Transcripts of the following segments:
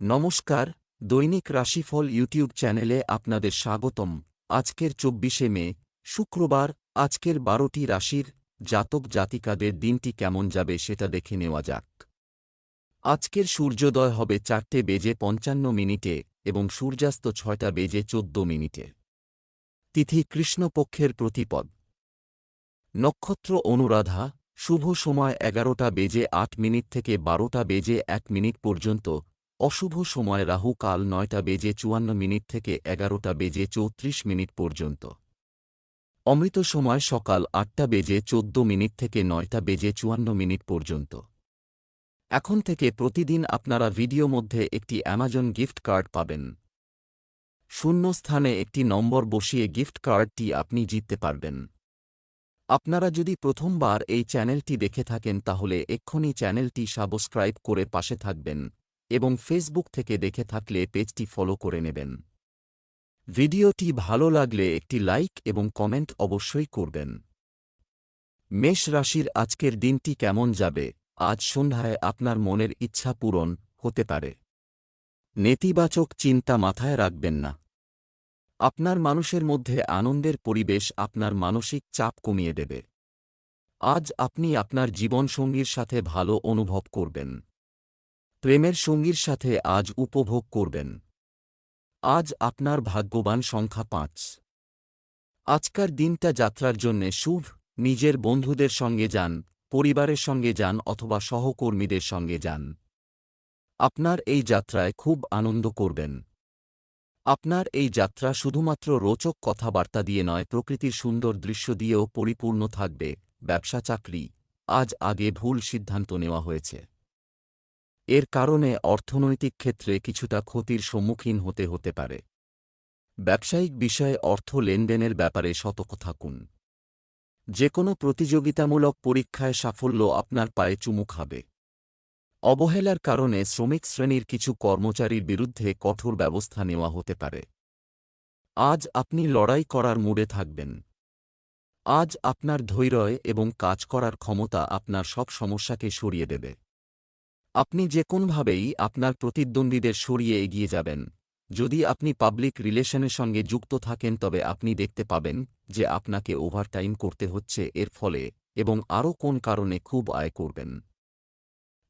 নমস্কার, দৈনিক রাশিফল ইউটিউব চ্যানেলে আপনাদের স্বাগতম। আজকের চব্বিশে মে, শুক্রবার, আজকের বারোটি রাশির জাতক জাতিকাদের দিনটি কেমন যাবে সেটা দেখে নেওয়া যাক। আজকের সূর্যোদয় হবে চারটে বেজে পঞ্চান্ন মিনিটে এবং সূর্যাস্ত ছয়টা বেজে চোদ্দ মিনিটে। তিথি কৃষ্ণপক্ষের প্রতিপদ। নক্ষত্র অনুরাধা, শুভ সময় এগারোটা বেজে আট মিনিট থেকে বারোটা বেজে এক মিনিট পর্যন্ত অশুভ সময় রাহু কাল নয়টা বেজে চুয়ান্ন মিনিট থেকে এগারোটা বেজে চৌত্রিশ মিনিট পর্যন্ত। অমৃত সময় সকাল আটটা বেজে চোদ্দ মিনিট থেকে নয়টা বেজে চুয়ান্ন মিনিট পর্যন্ত। এখন থেকে প্রতিদিন আপনারা ভিডিও মধ্যে একটি অ্যামাজন গিফট কার্ড পাবেন। শূন্য স্থানে একটি নম্বর বসিয়ে গিফট কার্ডটি আপনি জিততে পারবেন। আপনারা যদি প্রথমবার এই চ্যানেলটি দেখে থাকেন তাহলে এক্ষুনি চ্যানেলটি সাবস্ক্রাইব করে পাশে থাকবেন। এবং ফেসবুক থেকে দেখে থাকলে পেজটি ফলো করে নেবেন। ভিডিওটি ভালো লাগলে একটি লাইক এবং কমেন্ট অবশ্যই করবেন। মেষ রাশির আজকের দিনটি কেমন যাবে? আজ সন্ধ্যায় আপনার মনের ইচ্ছা পূরণ হতে পারে। নেতিবাচক চিন্তা মাথায় রাখবেন না। আপনার মানুষের মধ্যে আনন্দের পরিবেশ আপনার মানসিক চাপ কমিয়ে দেবে। আজ আপনি আপনার জীবনসঙ্গীর সাথে ভালো অনুভব করবেন। প্রেমের সঙ্গীর সাথে আজ উপভোগ করবেন। আজ আপনার ভাগ্যবান সংখ্যা পাঁচ। আজকার দিনটা যাত্রার জন্যে শুভ। নিজের বন্ধুদের সঙ্গে যান, পরিবারের সঙ্গে যান অথবা সহকর্মীদের সঙ্গে যান। আপনার এই যাত্রায় খুব আনন্দ করবেন। আপনার এই যাত্রা শুধুমাত্র রোচক কথাবার্তা দিয়ে নয়, প্রকৃতির সুন্দর দৃশ্য দিয়েও পরিপূর্ণ থাকবে। ব্যবসা চাকরি আজ আগে ভুল সিদ্ধান্ত নেওয়া হয়েছে। এর কারণে অর্থনৈতিক ক্ষেত্রে কিছুটা ক্ষতির সম্মুখীন হতে হতে পারে। ব্যবসায়িক বিষয়ে অর্থ লেনদেনের ব্যাপারে সতর্ক থাকুন। যে কোনো প্রতিযোগিতামূলক পরীক্ষায় সাফল্য আপনার পায়ে চুমু খাবে। অবহেলার কারণে শ্রমিক শ্রেণির কিছু কর্মচারীর বিরুদ্ধে কঠোর ব্যবস্থা নেওয়া হতে পারে। আজ আপনি লড়াই করার মুডে থাকবেন। আজ আপনার ধৈর্য এবং কাজ করার ক্ষমতা আপনার সব সমস্যাকে সরিয়ে দেবে। আপনি যে কোনভাবেই আপনার প্রতিদ্বন্দ্বীদের সরিয়ে এগিয়ে যাবেন। যদি আপনি পাবলিক রিলেশনের সঙ্গে যুক্ত থাকেন, তবে আপনি দেখতে পাবেন যে আপনাকে ওভারটাইম করতে হচ্ছে এর ফলে এবং আরও কোন কারণে খুব আয় করবেন।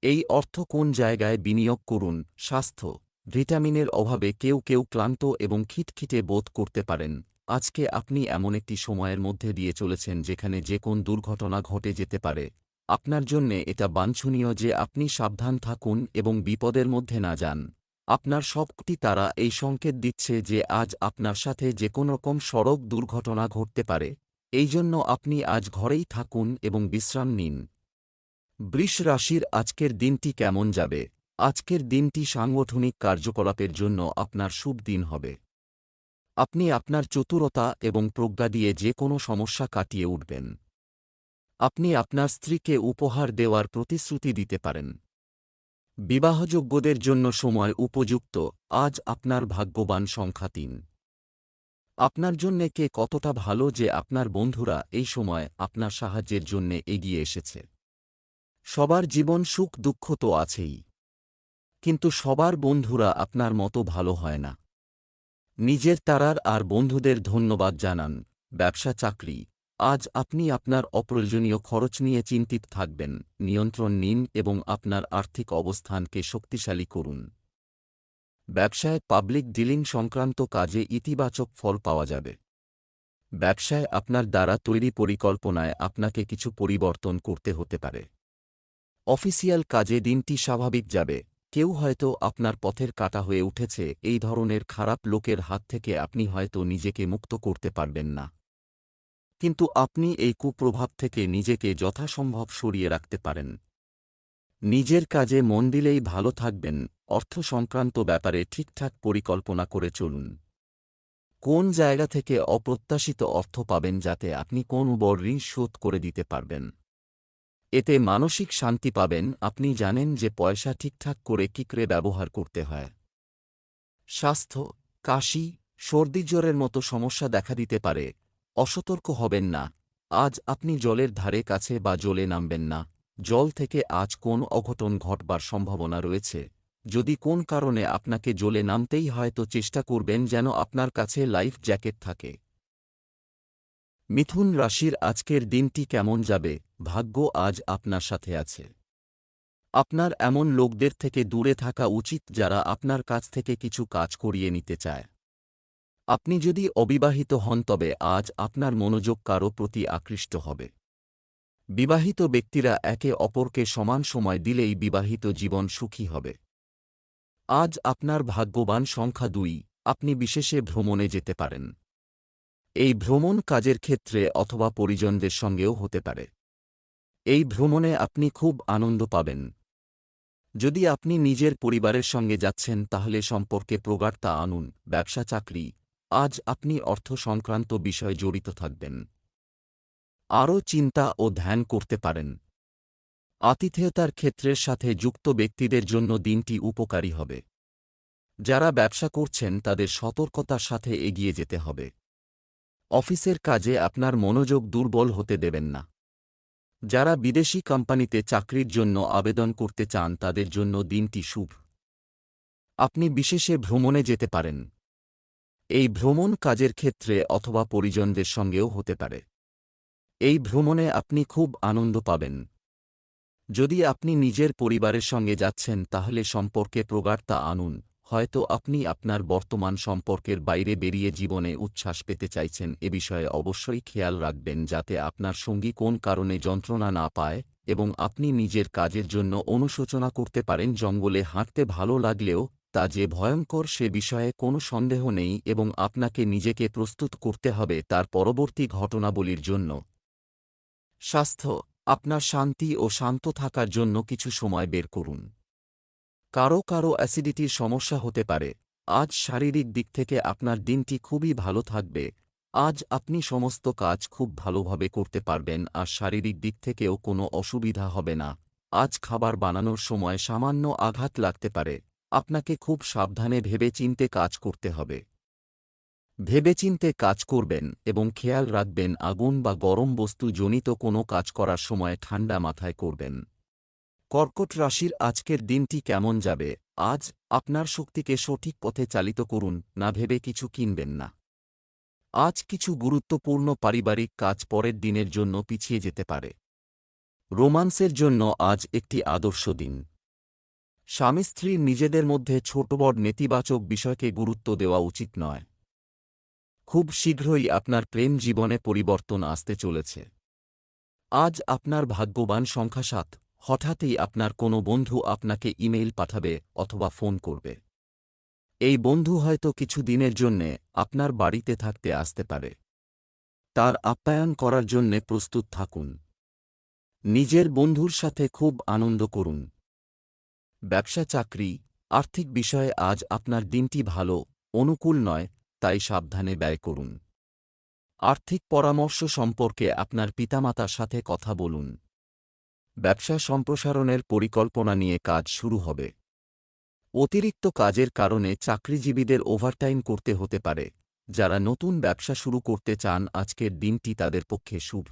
এই অর্থ কোন জায়গায় বিনিয়োগ করুন, স্বাস্থ্য, ভিটামিনের অভাবে কেউ কেউ ক্লান্ত এবং খিটখিটে বোধ করতে পারেন। আজকে আপনি এমন একটি সময়ের মধ্যে দিয়ে চলেছেন যেখানে যে কোন দুর্ঘটনা ঘটে যেতে পারে। আপনার জন্যে এটা বাঞ্ছনীয় যে আপনি সাবধান থাকুন এবং বিপদের মধ্যে না যান। আপনার সবকটি তারা এই সংকেত দিচ্ছে যে আজ আপনার সাথে যে কোনো রকম সড়ক দুর্ঘটনা ঘটতে পারে। এই জন্য আপনি আজ ঘরেই থাকুন এবং বিশ্রাম নিন। বৃষ রাশির আজকের দিনটি কেমন যাবে? আজকের দিনটি সাংগঠনিক কার্যকলাপের জন্য আপনার শুভ দিন হবে। আপনি আপনার চতুরতা এবং প্রজ্ঞা দিয়ে যে কোনো সমস্যা কাটিয়ে উঠবেন। আপনি আপনার স্ত্রীকে উপহার দেওয়ার প্রতিশ্রুতি দিতে পারেন। বিবাহযোগ্যদের জন্য সময় উপযুক্ত, আজ আপনার ভাগ্যবান সংখ্যা তিন। আপনার জন্যে কে কতটা ভালো যে আপনার বন্ধুরা এই সময় আপনার সাহায্যের জন্যে এগিয়ে এসেছে। সবার জীবন সুখ দুঃখ তো আছেই। কিন্তু সবার বন্ধুরা আপনার মতো ভালো হয় না। নিজের তারার আর বন্ধুদের ধন্যবাদ জানান, ব্যবসা চাকরি আজ আপনি আপনার অপ্রয়োজনীয় খরচ নিয়ে চিন্তিত থাকবেন। নিয়ন্ত্রণ নিন এবং আপনার আর্থিক অবস্থানকে শক্তিশালী করুন। ব্যবসায় পাবলিক ডিলিং সংক্রান্ত কাজে ইতিবাচক ফল পাওয়া যাবে। ব্যবসায় আপনার দ্বারা তৈরি পরিকল্পনায় আপনাকে কিছু পরিবর্তন করতে হতে পারে। অফিসিয়াল কাজে দিনটি স্বাভাবিক যাবে। কেউ হয়তো আপনার পথের কাটা হয়ে উঠেছে, এই ধরনের খারাপ লোকের হাত থেকে আপনি হয়তো নিজেকে মুক্ত করতে পারবেন না। কিন্তু আপনি এই কুপ্রভাব থেকে নিজেকে যথাসম্ভব সরিয়ে রাখতে পারেন। নিজের কাজে মন দিলেই ভালো থাকবেন, অর্থ সংক্রান্ত ব্যাপারে ঠিকঠাক পরিকল্পনা করে চলুন। কোন জায়গা থেকে অপ্রত্যাশিত অর্থ পাবেন যাতে আপনি কোন বড় ঋণ শোধ করে দিতে পারবেন? এতে মানসিক শান্তি পাবেন, আপনি জানেন যে পয়সা ঠিকঠাক করে কিকরে ব্যবহার করতে হয়। স্বাস্থ্য, কাশি, সর্দি, জ্বরের মতো সমস্যা দেখা দিতে পারে অসতর্ক হবেন না। আজ আপনি জলের ধারে কাছে বা জলে নামবেন না। জল থেকে আজ কোন অঘটন ঘটবার সম্ভাবনা রয়েছে? যদি কোন কারণে আপনাকে জলে নামতেই হয়, তো চেষ্টা করবেন যেন আপনার কাছে লাইফ জ্যাকেট থাকে। মিথুন রাশির আজকের দিনটি কেমন যাবে? ভাগ্য আজ আপনার সাথে আছে। আপনার এমন লোকদের থেকে দূরে থাকা উচিত যারা আপনার কাছ থেকে কিছু কাজ করিয়ে নিতে চায়। আপনি যদি অবিবাহিত হন, তবে আজ আপনার মনোযোগ কারও প্রতি আকৃষ্ট হবে। বিবাহিত ব্যক্তিরা একে অপরকে সমান সময় দিলেই বিবাহিত জীবন সুখী হবে। আজ আপনার ভাগ্যবান সংখ্যা দুই, আপনি বিশেষে ভ্রমণে যেতে পারেন। এই ভ্রমণ কাজের ক্ষেত্রে অথবা পরিজনদের সঙ্গেও হতে পারে। এই ভ্রমণে আপনি খুব আনন্দ পাবেন। যদি আপনি নিজের পরিবারের সঙ্গে যাচ্ছেন, তাহলে সম্পর্কে প্রগাঢ়তা আনুন, ব্যবসা, চাকরি আজ আপনি অর্থ সংক্রান্ত বিষয়ে জড়িত থাকবেন। আরও চিন্তা ও ধ্যান করতে পারেন। আতিথেয়তার ক্ষেত্রের সাথে যুক্ত ব্যক্তিদের জন্য দিনটি উপকারী হবে। যারা ব্যবসা করছেন, তাদের সতর্কতার সাথে এগিয়ে যেতে হবে। অফিসের কাজে আপনার মনোযোগ দুর্বল হতে দেবেন না। যারা বিদেশি কোম্পানিতে চাকরির জন্য আবেদন করতে চান, তাদের জন্য দিনটি শুভ। আপনি বিশেষে ভ্রমণে যেতে পারেন। এই ভ্রমণ কাজের ক্ষেত্রে অথবা পরিজনদের সঙ্গেও হতে পারে। এই ভ্রমণে আপনি খুব আনন্দ পাবেন। যদি আপনি নিজের পরিবারের সঙ্গে যাচ্ছেন, তাহলে সম্পর্কে প্রগাঢ়তা আনুন। হয়তো আপনি আপনার বর্তমান সম্পর্কের বাইরে বেরিয়ে জীবনে উচ্ছ্বাস পেতে চাইছেন। এ বিষয়ে অবশ্যই খেয়াল রাখবেন যাতে আপনার সঙ্গী কোন কারণে যন্ত্রণা না পায় এবং আপনি নিজের কাজের জন্য অনুশোচনা করতে পারেন। জঙ্গলে হাঁটতে ভালো লাগলেও তা যে ভয়ঙ্কর সে বিষয়ে কোনো সন্দেহ নেই এবং আপনাকে নিজেকে প্রস্তুত করতে হবে তার পরবর্তী ঘটনাবলীর জন্য। স্বাস্থ্য, আপনার শান্তি ও শান্ত থাকার জন্য কিছু সময় বের করুন। কারও কারও অ্যাসিডিটির সমস্যা হতে পারে। আজ শারীরিক দিক থেকে আপনার দিনটি খুবই ভালো থাকবে। আজ আপনি সমস্ত কাজ খুব ভালোভাবে করতে পারবেন আর শারীরিক দিক থেকেও কোনো অসুবিধা হবে না। আজ খাবার বানানোর সময় সামান্য আঘাত লাগতে পারে। আপনাকে খুব সাবধানে ভেবে চিনতে কাজ করতে হবে। ভেবেচিন্তে কাজ করবেন এবং খেয়াল রাখবেন আগুন বা গরম বস্তু জনিত কোনো কাজ করার সময় ঠান্ডা মাথায় করবেন। কর্কট রাশির আজকের দিনটি কেমন যাবে? আজ আপনার শক্তিকে সঠিক পথে চালিত করুন, না ভেবে কিছু কিনবেন না। আজ কিছু গুরুত্বপূর্ণ পারিবারিক কাজ পরের দিনের জন্য পিছিয়ে যেতে পারে। রোমান্সের জন্য আজ একটি আদর্শ দিন। স্বামী স্ত্রীর নিজেদের মধ্যে ছোট বড় নেতিবাচক বিষয়কে গুরুত্ব দেওয়া উচিত নয়। খুব শীঘ্রই আপনার প্রেম জীবনে পরিবর্তন আসতে চলেছে। আজ আপনার ভাগ্যবান সংখ্যা সাত হঠাৎই আপনার কোনো বন্ধু আপনাকে ইমেইল পাঠাবে অথবা ফোন করবে। এই বন্ধু হয়তো কিছু দিনের জন্যে আপনার বাড়িতে থাকতে আসতে পারে। তার আপ্যায়ন করার জন্যে প্রস্তুত থাকুন। নিজের বন্ধুর সাথে খুব আনন্দ করুন। ব্যবসা চাকরি, আর্থিক বিষয়ে আজ আপনার দিনটি ভালো, অনুকূল নয়, তাই সাবধানে ব্যয় করুন। আর্থিক পরামর্শ সম্পর্কে আপনার পিতামাতার সাথে কথা বলুন। ব্যবসা সম্প্রসারণের পরিকল্পনা নিয়ে কাজ শুরু হবে। অতিরিক্ত কাজের কারণে চাকরিজীবীদের ওভারটাইম করতে হতে পারে। যারা নতুন ব্যবসা শুরু করতে চান, আজকের দিনটি তাদের পক্ষে শুভ।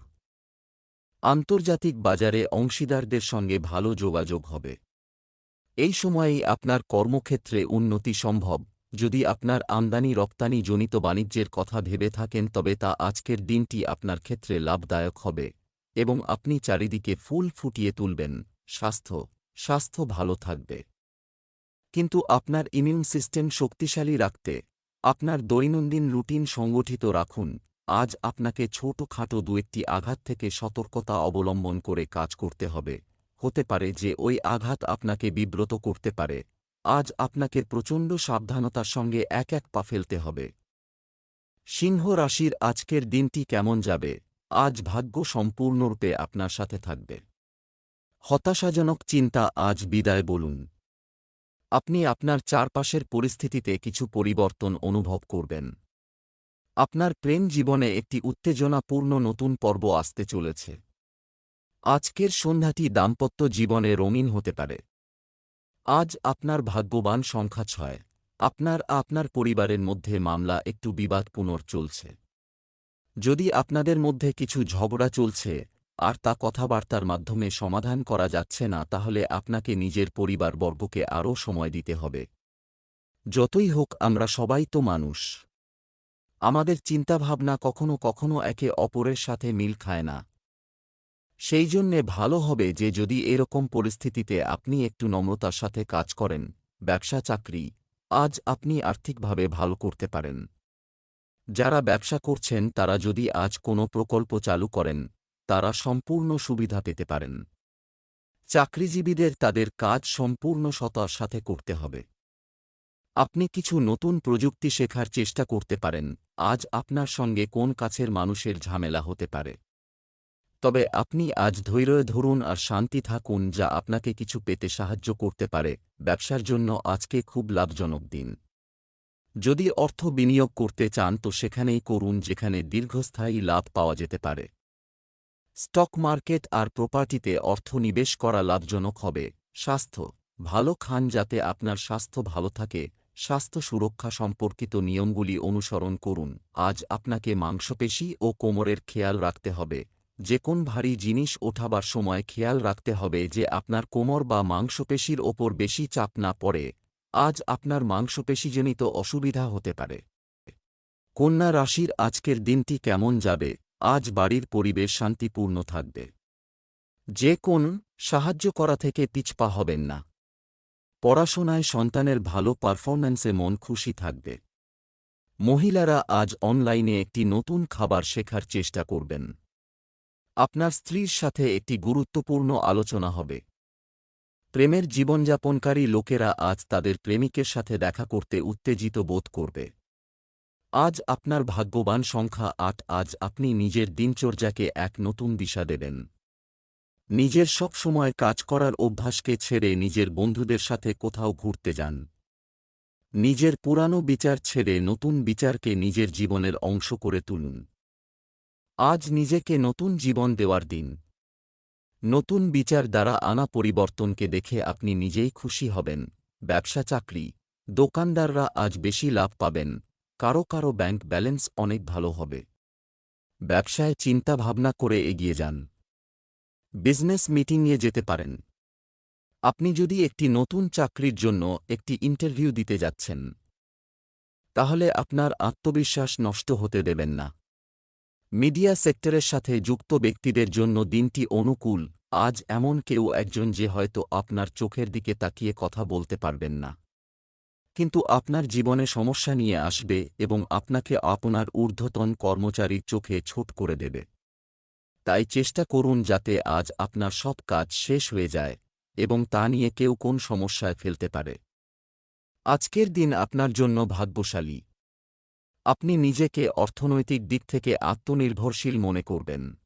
আন্তর্জাতিক বাজারে অংশীদারদের সঙ্গে ভালো যোগাযোগ হবে। এই সময়েই আপনার কর্মক্ষেত্রে উন্নতি সম্ভব। যদি আপনার আমদানি রপ্তানি জনিত বাণিজ্যের কথা ভেবে থাকেন, তবে তা আজকের দিনটি আপনার ক্ষেত্রে লাভদায়ক হবে এবং আপনি চারিদিকে ফুল ফুটিয়ে তুলবেন। স্বাস্থ্য স্বাস্থ্য ভালো থাকবে। কিন্তু আপনার ইমিউন সিস্টেম শক্তিশালী রাখতে, আপনার দৈনন্দিন রুটিন সংগঠিত রাখুন। আজ আপনাকে ছোটখাটো দু একটি আঘাত থেকে সতর্কতা অবলম্বন করে কাজ করতে হবে। হতে পারে যে ওই আঘাত আপনাকে বিব্রত করতে পারে। আজ আপনাকে প্রচণ্ড সাবধানতার সঙ্গে এক এক পা ফেলতে হবে। সিংহ রাশির আজকের দিনটি কেমন যাবে? আজ ভাগ্য সম্পূর্ণরূপে আপনার সাথে থাকবে। হতাশাজনক চিন্তা আজ বিদায় বলুন। আপনি আপনার চারপাশের পরিস্থিতিতে কিছু পরিবর্তন অনুভব করবেন। আপনার প্রেম জীবনে একটি উত্তেজনাপূর্ণ নতুন পর্ব আসতে চলেছে। আজকের সন্ধ্যাটি দাম্পত্য জীবনে রঙিন হতে পারে। আজ আপনার ভাগ্যবান সংখ্যা ছয়। আপনার আপনার পরিবারের মধ্যে মামলা একটু বিবাদ পুনর চলছে। যদি আপনাদের মধ্যে কিছু ঝগড়া চলছে, আর তা কথাবার্তার মাধ্যমে সমাধান করা যাচ্ছে না, তাহলে আপনাকে নিজের পরিবারবর্গকে আরও সময় দিতে হবে। যতই হোক, আমরা সবাই তো মানুষ। আমাদের চিন্তাভাবনা কখনো কখনো একে অপরের সাথে মিল খায় না। সেই জন্যে ভালো হবে যে যদি এরকম পরিস্থিতিতে আপনি একটু নম্রতার সাথে কাজ করেন, ব্যবসা চাকরি, আজ আপনি আর্থিকভাবে ভালো করতে পারেন। যারা ব্যবসা করছেন, তারা যদি আজ কোনো প্রকল্প চালু করেন, তারা সম্পূর্ণ সুবিধা পেতে পারেন। চাকরিজীবীদের তাদের কাজ সম্পূর্ণ সতার সাথে করতে হবে। আপনি কিছু নতুন প্রযুক্তি শেখার চেষ্টা করতে পারেন, আজ আপনার সঙ্গে কোন কাছের মানুষের ঝামেলা হতে পারে। তবে আপনি আজ ধৈর্য ধরুন আর শান্তি থাকুন যা আপনাকে কিছু পেতে সাহায্য করতে পারে। ব্যবসার জন্য আজকে খুব লাভজনক দিন। যদি অর্থ বিনিয়োগ করতে চান তো সেখানেই করুন যেখানে দীর্ঘস্থায়ী লাভ পাওয়া যেতে পারে। স্টক মার্কেট আর প্রপার্টিতে অর্থ নিবেশ করা লাভজনক হবে। স্বাস্থ্য। ভালো খান যাতে আপনার স্বাস্থ্য ভালো থাকে। স্বাস্থ্য সুরক্ষা সম্পর্কিত নিয়মগুলি অনুসরণ করুন। আজ আপনাকে মাংসপেশি ও কোমরের খেয়াল রাখতে হবে। যে কোন ভারী জিনিস ওঠাবার সময় খেয়াল রাখতে হবে যে আপনার কোমর বা মাংসপেশির ওপর বেশি চাপ না পড়ে। আজ আপনার মাংসপেশিজনিত অসুবিধা হতে পারে। কন্যা রাশির আজকের দিনটি কেমন যাবে? আজ বাড়ির পরিবেশ শান্তিপূর্ণ থাকবে। যে কোন সাহায্য করা থেকে পিছপা হবেন না। পড়াশোনায় সন্তানের ভালো পারফরম্যান্সে মন খুশি থাকবে। মহিলারা আজ অনলাইনে একটি নতুন খাবার শেখার চেষ্টা করবেন। আপনার স্ত্রীর সাথে একটি গুরুত্বপূর্ণ আলোচনা হবে। প্রেমের জীবনযাপনকারী লোকেরা আজ তাদের প্রেমিকের সাথে দেখা করতে উত্তেজিত বোধ করবে। আজ আপনার ভাগ্যবান সংখ্যা আট, আজ আপনি নিজের দিনচর্যাকে এক নতুন দিশা দেবেন। নিজের সব সময় কাজ করার অভ্যাসকে ছেড়ে নিজের বন্ধুদের সাথে কোথাও ঘুরতে যান। নিজের পুরানো বিচার ছেড়ে নতুন বিচারকে নিজের জীবনের অংশ করে তুলুন। আজ নিজেকে নতুন জীবন দেওয়ার দিন। নতুন বিচার দ্বারা আনা পরিবর্তনকে দেখে আপনি নিজেই খুশি হবেন। ব্যবসা চাকরি। দোকানদাররা আজ বেশি লাভ পাবেন। কারও কারও ব্যাংক ব্যালেন্স অনেক ভালো হবে। ব্যবসায় চিন্তা ভাবনা করে এগিয়ে যান। বিজনেস মিটিংয়ে যেতে পারেন। আপনি যদি একটি নতুন চাকরির জন্য একটি ইন্টারভিউ দিতে যাচ্ছেন, তাহলে আপনার আত্মবিশ্বাস নষ্ট হতে দেবেন না। মিডিয়া সেক্টরের সাথে যুক্ত ব্যক্তিদের জন্য দিনটি অনুকূল। আজ এমন কেউ একজন যে হয়তো আপনার চোখের দিকে তাকিয়ে কথা বলতে পারবেন না। কিন্তু আপনার জীবনে সমস্যা নিয়ে আসবে এবং আপনাকে আপনার ঊর্ধ্বতন কর্মচারীর চোখে ছোট করে দেবে। তাই চেষ্টা করুন যাতে আজ আপনার সব কাজ শেষ হয়ে যায় এবং তা নিয়ে কেউ কোন সমস্যায় ফেলতে পারে। আজকের দিন আপনার জন্য ভাগ্যশালী। আপনি নিজেকে অর্থনৈতিক দিক থেকে আত্মনির্ভরশীল মনে করবেন।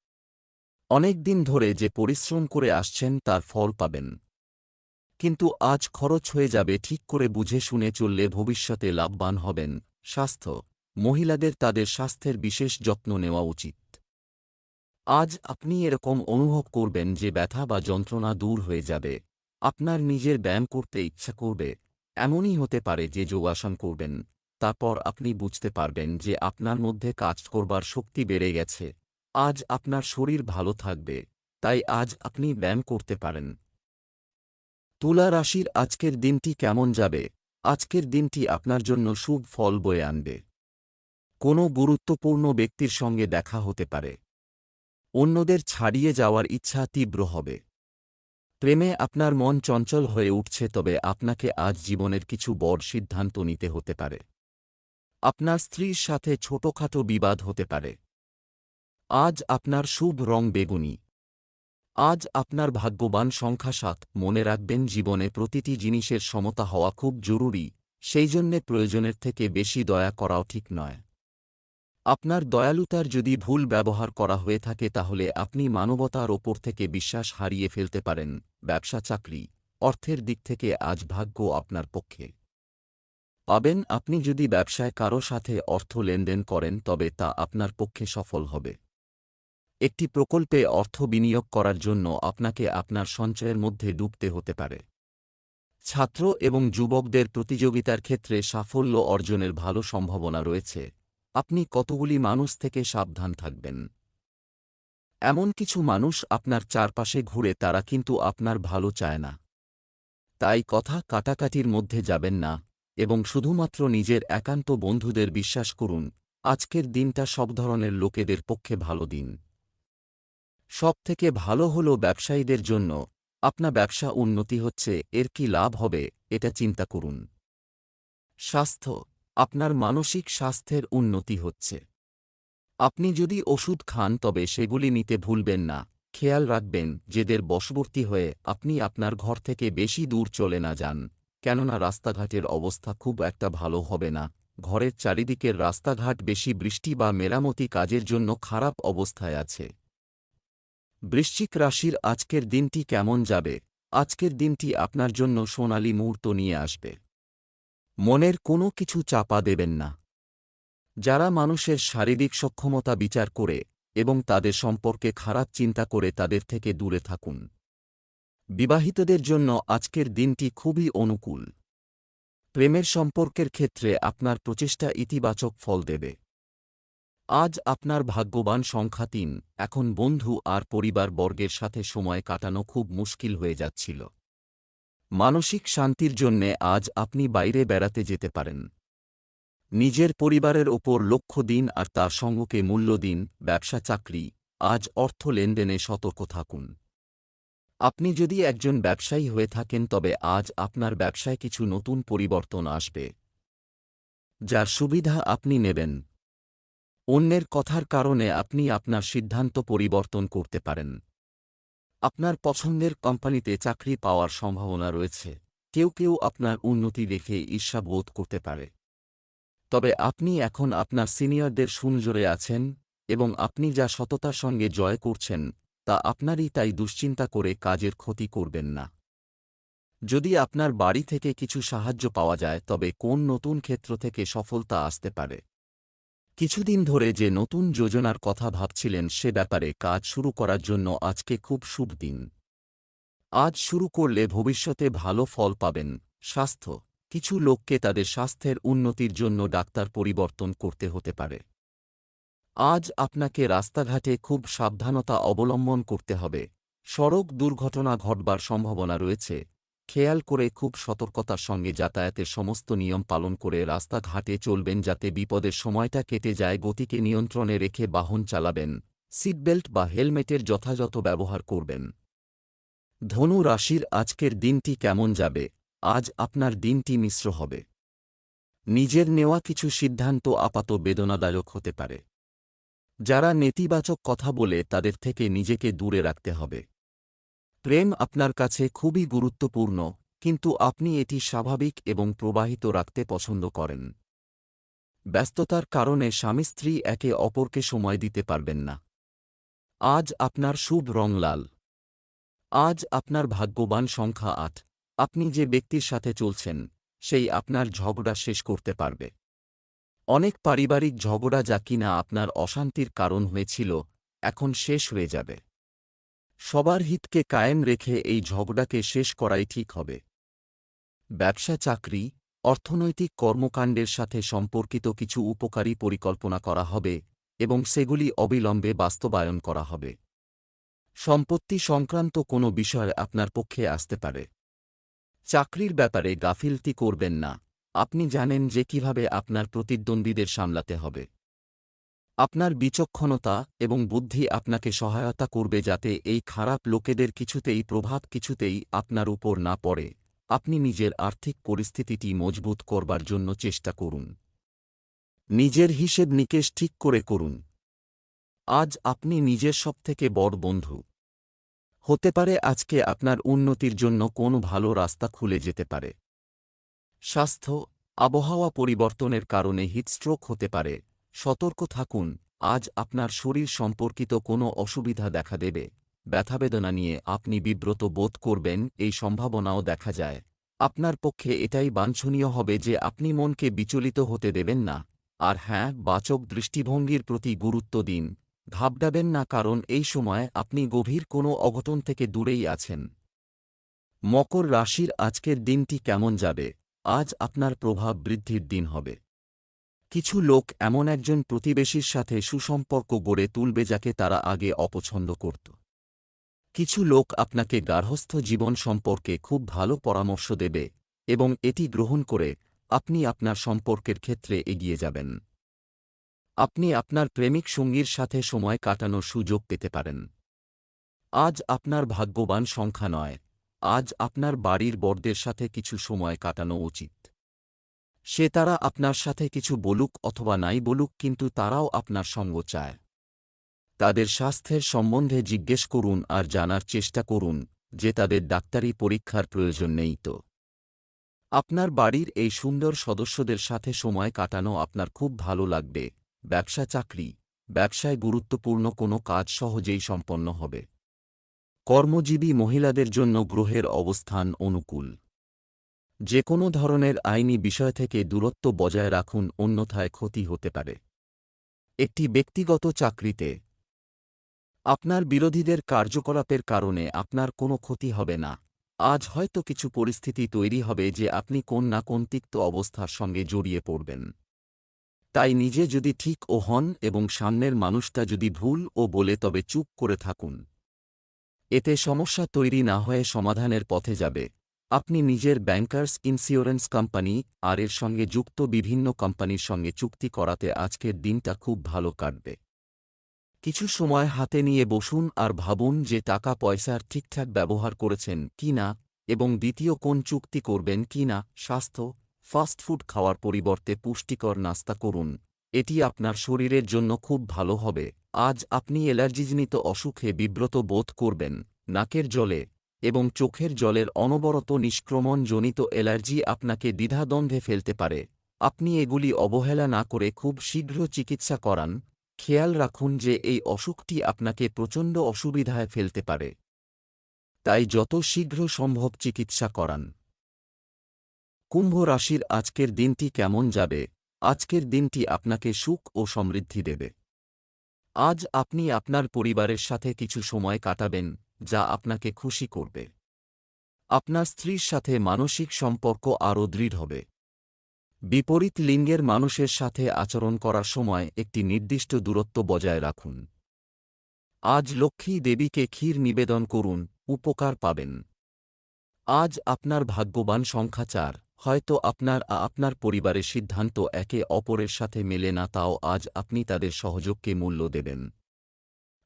অনেক দিন ধরে যে পরিশ্রম করে আসছেন তার ফল পাবেন। কিন্তু আজ খরচ হয়ে যাবে ঠিক করে বুঝে শুনে চললে ভবিষ্যতে লাভবান হবেন স্বাস্থ্য। মহিলাদের তাদের স্বাস্থ্যের বিশেষ যত্ন নেওয়া উচিত। আজ আপনি এরকম অনুভব করবেন যে ব্যথা বা যন্ত্রণা দূর হয়ে যাবে। আপনার নিজের ব্যায়াম করতে ইচ্ছা করবে। এমনই হতে পারে যে যোগাসন করবেন। তারপর আপনি বুঝতে পারবেন যে আপনার মধ্যে কাজ করবার শক্তি বেড়ে গেছে। আজ আপনার শরীর ভালো থাকবে, তাই আজ আপনি ব্যায়াম করতে পারেন। তুলা রাশির আজকের দিনটি কেমন যাবে? আজকের দিনটি আপনার জন্য শুভ ফল বয়ে আনবে। কোনো গুরুত্বপূর্ণ ব্যক্তির সঙ্গে দেখা হতে পারে। অন্যদের ছাড়িয়ে যাওয়ার ইচ্ছা তীব্র হবে। প্রেমে আপনার মন চঞ্চল হয়ে উঠছে তবে আপনাকে আজ জীবনের কিছু বড় সিদ্ধান্ত নিতে হতে পারে। আপনার স্ত্রীর সাথে ছোটখাটো বিবাদ হতে পারে। আজ আপনার শুভ রং বেগুনি। আজ আপনার ভাগ্যবান সংখ্যা সাত। মনে রাখবেন জীবনে প্রতিটি জিনিসের সমতা হওয়া খুব জরুরি, সেই জন্যে প্রয়োজনের থেকে বেশি দয়া করাও ঠিক নয়। আপনার দয়ালুতার যদি ভুল ব্যবহার করা হয়ে থাকে তাহলে আপনি মানবতার ওপর থেকে বিশ্বাস হারিয়ে ফেলতে পারেন। ব্যবসা চাকরি অর্থের দিক থেকে আজ ভাগ্য আপনার পক্ষে। পাবেন আপনি যদি ব্যবসায় কারও সাথে অর্থ লেনদেন করেন, তবে তা আপনার পক্ষে সফল হবে। একটি প্রকল্পে অর্থ বিনিয়োগ করার জন্য আপনাকে আপনার সঞ্চয়ের মধ্যে ডুবতে হতে পারে। ছাত্র এবং যুবকদের প্রতিযোগিতার ক্ষেত্রে সাফল্য অর্জনের ভালো সম্ভাবনা রয়েছে। আপনি কতগুলি মানুষ থেকে সাবধান থাকবেন? এমন কিছু মানুষ আপনার চারপাশে ঘুরে, তারা কিন্তু আপনার ভালো চায় না। তাই কথা কাটাকাটির মধ্যে যাবেন না। এবং শুধুমাত্র নিজের একান্ত বন্ধুদের বিশ্বাস করুন, আজকের দিনটা সব ধরনের লোকেদের পক্ষে ভালো দিন। সবথেকে ভালো হল ব্যবসায়ীদের জন্য আপনার ব্যবসা উন্নতি হচ্ছে, এর কি লাভ হবে? এটা চিন্তা করুন। স্বাস্থ্য, আপনার মানসিক স্বাস্থ্যের উন্নতি হচ্ছে। আপনি যদি ওষুধ খান, তবে সেগুলি নিতে ভুলবেন না। খেয়াল রাখবেন, যেদের বশবর্তী হয়ে আপনি আপনার ঘর থেকে বেশি দূর চলে না যান। কেননা রাস্তাঘাটের অবস্থা খুব একটা ভালো হবে না। ঘরের চারিদিকের রাস্তাঘাট বেশি বৃষ্টি বা মেরামতি কাজের জন্য খারাপ অবস্থায় আছে। বৃশ্চিক রাশির আজকের দিনটি কেমন যাবে? আজকের দিনটি আপনার জন্য সোনালী মুহূর্ত নিয়ে আসবে। মনের কোনো কিছু চাপা দেবেন না। যারা মানুষের শারীরিক সক্ষমতা বিচার করে এবং তাদের সম্পর্কে খারাপ চিন্তা করে তাদের থেকে দূরে থাকুন। বিবাহিতদের জন্য আজকের দিনটি খুবই অনুকূল। প্রেমের সম্পর্কের ক্ষেত্রে আপনার প্রচেষ্টা ইতিবাচক ফল দেবে। আজ আপনার ভাগ্যবান সংখ্যা তিন, এখন বন্ধু আর পরিবার বর্গের সাথে সময় কাটানো খুব মুশকিল হয়ে যাচ্ছিল। মানসিক শান্তির জন্যে আজ আপনি বাইরে বেড়াতে যেতে পারেন। নিজের পরিবারের ওপর লক্ষ্য দিন আর তার সঙ্গকে মূল্য দিন, ব্যবসা চাকরি, আজ অর্থ লেনদেনে সতর্ক থাকুন। আপনি যদি একজন ব্যবসায়ী হয়ে থাকেন, তবে আজ আপনার ব্যবসায় কিছু নতুন পরিবর্তন আসবে। যার সুবিধা আপনি নেবেন। অন্যের কথার কারণে আপনি আপনার সিদ্ধান্ত পরিবর্তন করতে পারেন। আপনার পছন্দের কোম্পানিতে চাকরি পাওয়ার সম্ভাবনা রয়েছে। কেউ কেউ আপনার উন্নতি দেখে ঈর্ষা বোধ করতে পারে। তবে আপনি এখন আপনার সিনিয়রদের সুনজোরে আছেন এবং আপনি যা সততার সঙ্গে জয় করছেন তা আপনারই তাই দুশ্চিন্তা করে কাজের ক্ষতি করবেন না। যদি আপনার বাড়ি থেকে কিছু সাহায্য পাওয়া যায়, তবে কোন নতুন ক্ষেত্র থেকে সফলতা আসতে পারে? কিছুদিন ধরে যে নতুন যোজনার কথা ভাবছিলেন, সে ব্যাপারে কাজ শুরু করার জন্য আজকে খুব শুভ দিন। আজ শুরু করলে ভবিষ্যতে ভালো ফল পাবেন। স্বাস্থ্য। কিছু লোককে তাদের স্বাস্থ্যের উন্নতির জন্য ডাক্তার পরিবর্তন করতে হতে পারে। আজ আপনাকে রাস্তাঘাটে খুব সাবধানতা অবলম্বন করতে হবে। সড়ক দুর্ঘটনা ঘটবার সম্ভাবনা রয়েছে। খেয়াল করে খুব সতর্কতার সঙ্গে যাতায়াতের সমস্ত নিয়ম পালন করে রাস্তাঘাটে চলবেন যাতে বিপদের সময়টা কেটে যায়, গতিকে নিয়ন্ত্রণে রেখে বাহন চালাবেন, সিটবেল্ট বা হেলমেটের যথাযথ ব্যবহার করবেন। ধনু রাশির আজকের দিনটি কেমন যাবে? আজ আপনার দিনটি মিশ্র হবে। নিজের নেওয়া কিছু সিদ্ধান্ত আপাত বেদনাদায়ক হতে পারে। যারা নেতিবাচক কথা বলে তাদের থেকে নিজেকে দূরে রাখতে হবে। প্রেম আপনার কাছে খুবই গুরুত্বপূর্ণ, কিন্তু আপনি এটি স্বাভাবিক এবং প্রবাহিত রাখতে পছন্দ করেন। ব্যস্ততার কারণে স্বামী স্ত্রী একে অপরকে সময় দিতে পারবেন না। আজ আপনার শুভ রং লাল। আজ আপনার ভাগ্যবান সংখ্যা আট। আপনি যে ব্যক্তির সাথে চলছেন, সেই আপনার ঝগড়া শেষ করতে পারবে। অনেক পারিবারিক ঝগড়া যা কিনা আপনার অশান্তির কারণ হয়েছিল, এখন শেষ হয়ে যাবে। সবার হিতকে কায়েম রেখে এই ঝগড়াকে শেষ করাই ঠিক হবে। ব্যবসা, চাকরি, অর্থনৈতিক কর্মকাণ্ডের সাথে সম্পর্কিত কিছু উপকারী পরিকল্পনা করা হবে এবং সেগুলি অবিলম্বে বাস্তবায়ন করা হবে। সম্পত্তি সংক্রান্ত কোনো বিষয় আপনার পক্ষে আসতে পারে। চাকরির ব্যাপারে গাফিলতি করবেন না। আপনি জানেন যে কীভাবে আপনার প্রতিদ্বন্দ্বীদের সামলাতে হবে। আপনার বিচক্ষণতা এবং বুদ্ধি আপনাকে সহায়তা করবে যাতে এই খারাপ লোকেদের কিছুতেই প্রভাব কিছুতেই আপনার উপর না পড়ে। আপনি নিজের আর্থিক পরিস্থিতিটি মজবুত করবার জন্য চেষ্টা করুন। নিজের হিসেব নিকেশ ঠিক করে করুন। আজ আপনি নিজের সবথেকে বড় বন্ধু। হতে পারে আজকে আপনার উন্নতির জন্য কোনো ভালো রাস্তা খুলে যেতে পারে। স্বাস্থ্য, আবহাওয়া পরিবর্তনের কারণে হিটস্ট্রোক হতে পারে। সতর্ক থাকুন, আজ আপনার শরীর সম্পর্কিত কোনো অসুবিধা দেখা দেবে। ব্যথাবেদনা নিয়ে আপনি বিব্রত বোধ করবেন, এই সম্ভাবনাও দেখা যায়। আপনার পক্ষে এটাই বাঞ্ছনীয় হবে যে আপনি মনকে বিচলিত হতে দেবেন না। আর হ্যাঁ বাচক দৃষ্টিভঙ্গির প্রতি গুরুত্ব দিন। ঘাবড়াবেন না কারণ এই সময় আপনি গভীর কোনো অঘটন থেকে দূরেই আছেন। মকর রাশির আজকের দিনটি কেমন যাবে? আজ আপনার প্রভাব বৃদ্ধির দিন হবে। কিছু লোক এমন একজন প্রতিবেশীর সাথে সুসম্পর্ক গড়ে তুলবে যাকে তারা আগে অপছন্দ করত। কিছু লোক আপনাকে গার্হস্থ্য জীবন সম্পর্কে খুব ভালো পরামর্শ দেবে এবং এটি গ্রহণ করে আপনি আপনার সম্পর্কের ক্ষেত্রে এগিয়ে যাবেন। আপনি আপনার প্রেমিক সঙ্গীর সাথে সময় কাটানোর সুযোগ পেতে পারেন। আজ আপনার ভাগ্যবান সংখ্যা নয়। আজ আপনার বাড়ির বরদের সাথে কিছু সময় কাটানো উচিত। সে তারা আপনার সাথে কিছু বলুক অথবা নাই বলুক, কিন্তু তারাও আপনার সঙ্গ চায়। তাদের স্বাস্থ্যের সম্বন্ধে জিজ্ঞেস করুন আর জানার চেষ্টা করুন যে তাদের ডাক্তারি পরীক্ষার প্রয়োজন নেই তো। আপনার বাড়ির এই সুন্দর সদস্যদের সাথে সময় কাটানো আপনার খুব ভালো লাগবে। ব্যবসা চাকরি ব্যবসায় গুরুত্বপূর্ণ কোনো কাজ সহজেই সম্পন্ন হবে। কর্মজীবী মহিলাদের জন্য গ্রহের অবস্থান অনুকূল। যে কোনো ধরনের আইনি বিষয় থেকে দূরত্ব বজায় রাখুন, অন্যথায় ক্ষতি হতে পারে। একটি ব্যক্তিগত চাকরিতে আপনার বিরোধীদের কার্যকলাপের কারণে আপনার কোনো ক্ষতি হবে না। আজ হয়তো কিছু পরিস্থিতি তৈরি হবে যে আপনি কোন না কোন তিক্ত অবস্থার সঙ্গে জড়িয়ে পড়বেন। তাই নিজে যদি ঠিক ও হন এবং সামনের মানুষটা যদি ভুল ও বলে তবে চুপ করে থাকুন। এতে সমস্যা তৈরি না হয়ে সমাধানের পথে যাবে। আপনি নিজের ব্যাংকার্স ইন্স্যুরেন্স কোম্পানি আর এর সঙ্গে যুক্ত বিভিন্ন কোম্পানির সঙ্গে চুক্তি করাতে আজকের দিনটা খুব ভালো কাটবে। কিছু সময় হাতে নিয়ে বসুন আর ভাবুন যে টাকা পয়সার ঠিকঠাক ব্যবহার করেছেন কি না এবং দ্বিতীয় কোন চুক্তি করবেন কি না, স্বাস্থ্য ফাস্টফুড খাওয়ার পরিবর্তে পুষ্টিকর নাস্তা করুন। এটি আপনার শরীরের জন্য খুব ভালো হবে। আজ আপনি অ্যালার্জিজনিত অসুখে বিব্রত বোধ করবেন, নাকের জলে এবং চোখের জলের অনবরত নিষ্ক্রমণজনিত অ্যালার্জি আপনাকে দ্বিধাদ্বন্দ্বে ফেলতে পারে। আপনি এগুলি অবহেলা না করে খুব শীঘ্র চিকিৎসা করান। খেয়াল রাখুন যে এই অসুখটি আপনাকে প্রচণ্ড অসুবিধায় ফেলতে পারে। তাই যত শীঘ্র সম্ভব চিকিৎসা করান। কুম্ভ রাশির আজকের দিনটি কেমন যাবে? আজকের দিনটি আপনাকে সুখ ও সমৃদ্ধি দেবে। আজ আপনি আপনার পরিবারের সাথে কিছু সময় কাটাবেন, যা আপনাকে খুশি করবে। আপনার স্ত্রীর সাথে মানসিক সম্পর্ক আরও দৃঢ় হবে। বিপরীত লিঙ্গের মানুষের সাথে আচরণ করার সময় একটি নির্দিষ্ট দূরত্ব বজায় রাখুন। আজ লক্ষ্মী দেবীকে ক্ষীর নিবেদন করুন, উপকার পাবেন। আজ আপনার ভাগ্যবান সংখ্যা চার। হয়তো আপনার আপনার পরিবারের সিদ্ধান্ত একে অপরের সাথে মেলে না, তাও আজ আপনি তাদের সহযোগকে মূল্য দেবেন।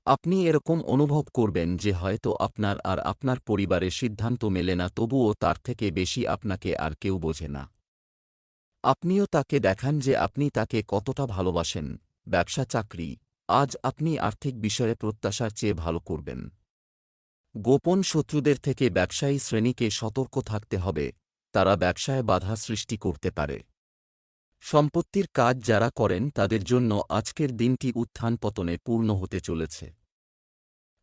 আপনি এরকম অনুভব করবেন যে হয়তো আপনার আর আপনার পরিবারের সিদ্ধান্ত মেলে না, তবুও তার থেকে বেশি আপনাকে আর কেউ বোঝে না। আপনিও তাকে দেখান যে আপনি তাকে কতটা ভালোবাসেন। ব্যবসা, চাকরি, আজ আপনি আর্থিক বিষয়ে প্রত্যাশার চেয়ে ভালো করবেন। গোপন শত্রুদের থেকে ব্যবসায়ী শ্রেণীকে সতর্ক থাকতে হবে। তারা ব্যবসায় বাধা সৃষ্টি করতে পারে। সম্পত্তির কাজ যারা করেন তাদের জন্য আজকের দিনটি উত্থান পতনে পূর্ণ হতে চলেছে।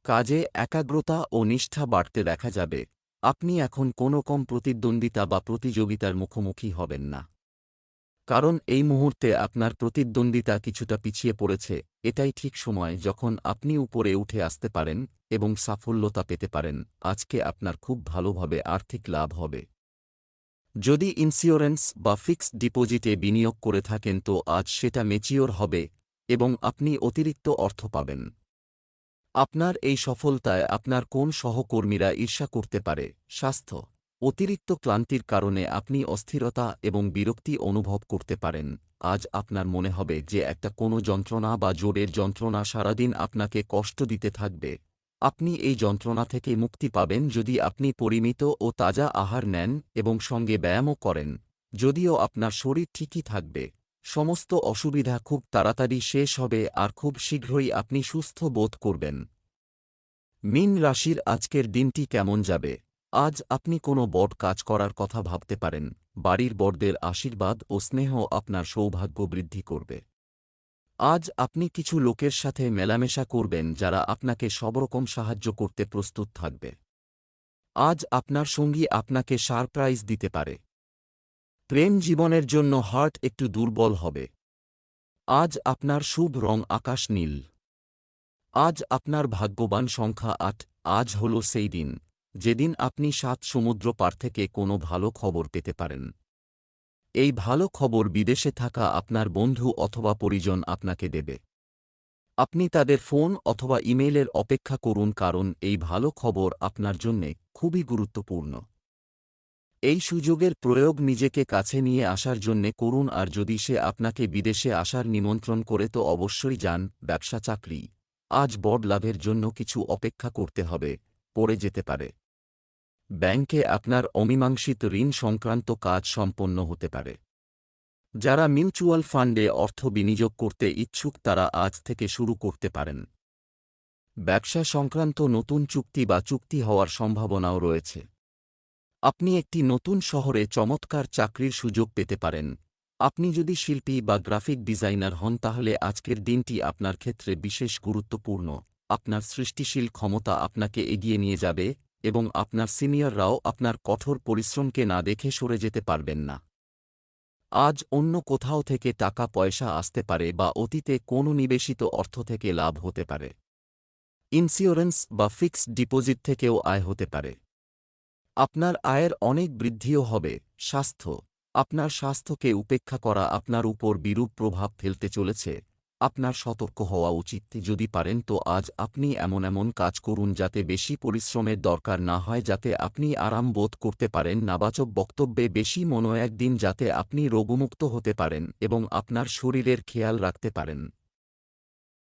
কাজে একাগ্রতা ও নিষ্ঠা বাড়তে দেখা যাবে। আপনি এখন কোনো কম প্রতিদ্বন্দ্বিতা বা প্রতিযোগিতার মুখোমুখি হবেন না। কারণ এই মুহূর্তে আপনার প্রতিদ্বন্দ্বিতা কিছুটা পিছিয়ে পড়েছে, এটাই ঠিক সময় যখন আপনি উপরে উঠে আসতে পারেন এবং সাফল্যতা পেতে পারেন। আজকে আপনার খুব ভালোভাবে আর্থিক লাভ হবে। যদি ইন্স্যুরেন্স বা ফিক্সড ডিপোজিটে বিনিয়োগ করে থাকেন তো আজ সেটা মেচিওর হবে এবং আপনি অতিরিক্ত অর্থ পাবেন। আপনার এই সফলতায় আপনার কোন সহকর্মীরা ঈর্ষা করতে পারে? স্বাস্থ্য। অতিরিক্ত ক্লান্তির কারণে আপনি অস্থিরতা এবং বিরক্তি অনুভব করতে পারেন। আজ আপনার মনে হবে যে একটা কোনো যন্ত্রণা বা জোরের যন্ত্রণা সারাদিন আপনাকে কষ্ট দিতে থাকবে। আপনি এই যন্ত্রণা থেকে মুক্তি পাবেন যদি আপনি পরিমিত ও তাজা আহার নেন এবং সঙ্গে ব্যায়ামও করেন, যদিও আপনার শরীর ঠিকই থাকবে। সমস্ত অসুবিধা খুব তাড়াতাড়ি শেষ হবে আর খুব শীঘ্রই আপনি সুস্থ বোধ করবেন। মিন রাশির আজকের দিনটি কেমন যাবে? আজ আপনি কোনো বট কাজ করার কথা ভাবতে পারেন। বাড়ির বড়দের আশীর্বাদ ও স্নেহ আপনার সৌভাগ্য বৃদ্ধি করবে। আজ আপনি কিছু লোকের সাথে মেলামেশা করবেন যারা আপনাকে সবরকম সাহায্য করতে প্রস্তুত থাকবে। আজ আপনার সঙ্গী আপনাকে সারপ্রাইজ দিতে পারে। প্রেম জীবনের জন্য হার্ট একটু দুর্বল হবে। আজ আপনার শুভ রং আকাশ নীল। আজ আপনার ভাগ্যবান সংখ্যা আট, আজ হল সেই দিন, যেদিন আপনি সাত সমুদ্র পার থেকে কোনো ভালো খবর পেতে পারেন। এই ভালো খবর বিদেশে থাকা আপনার বন্ধু অথবা পরিজন আপনাকে দেবে। আপনি তাদের ফোন অথবা ইমেইলের অপেক্ষা করুন কারণ এই ভালো খবর আপনার জন্যে খুবই গুরুত্বপূর্ণ। এই সুযোগের প্রয়োগ নিজেকে কাছে নিয়ে আসার জন্যে করুন আর যদি সে আপনাকে বিদেশে আসার নিমন্ত্রণ করে তো অবশ্যই যান, ব্যবসা চাকরি। আজ বড় লাভের জন্য কিছু অপেক্ষা করতে হবে, পড়ে যেতে পারে। ব্যাংকে আপনার অমীমাংসিত ঋণ সংক্রান্ত কাজ সম্পন্ন হতে পারে। যারা মিউচুয়াল ফান্ডে অর্থ বিনিয়োগ করতে ইচ্ছুক তারা আজ থেকে শুরু করতে পারেন। ব্যবসা সংক্রান্ত নতুন চুক্তি বা চুক্তি হওয়ার সম্ভাবনাও রয়েছে। আপনি একটি নতুন শহরে চমৎকার চাকরির সুযোগ পেতে পারেন। আপনি যদি শিল্পী বা গ্রাফিক ডিজাইনার হন তাহলে আজকের দিনটি আপনার ক্ষেত্রে বিশেষ গুরুত্বপূর্ণ। আপনার সৃষ্টিশীল ক্ষমতা আপনাকে এগিয়ে নিয়ে যাবে এবং আপনার সিনিয়ররাও আপনার কঠোর পরিশ্রমকে না দেখে সরে যেতে পারবেন না। আজ অন্য কোথাও থেকে টাকা পয়সা আসতে পারে বা অতীতে কোনো নিবেশিত অর্থ থেকে লাভ হতে পারে। ইন্স্যুরেন্স বা ফিক্সড ডিপোজিট থেকেও আয় হতে পারে। আপনার আয়ের অনেক বৃদ্ধিও হবে, স্বাস্থ্য। আপনার স্বাস্থ্যকে উপেক্ষা করা আপনার উপর বিরূপ প্রভাব ফেলতে চলেছে। আপনার সতর্ক হওয়া উচিত। যদি পারেন তো আজ আপনি এমন এমন কাজ করুন যাতে বেশি পরিশ্রমের দরকার না হয়, যাতে আপনি আরাম বোধ করতে পারেন। নাবাচক বক্তব্যে বেশি মনো একদিন যাতে আপনি রোগমুক্ত হতে পারেন এবং আপনার শরীরের খেয়াল রাখতে পারেন।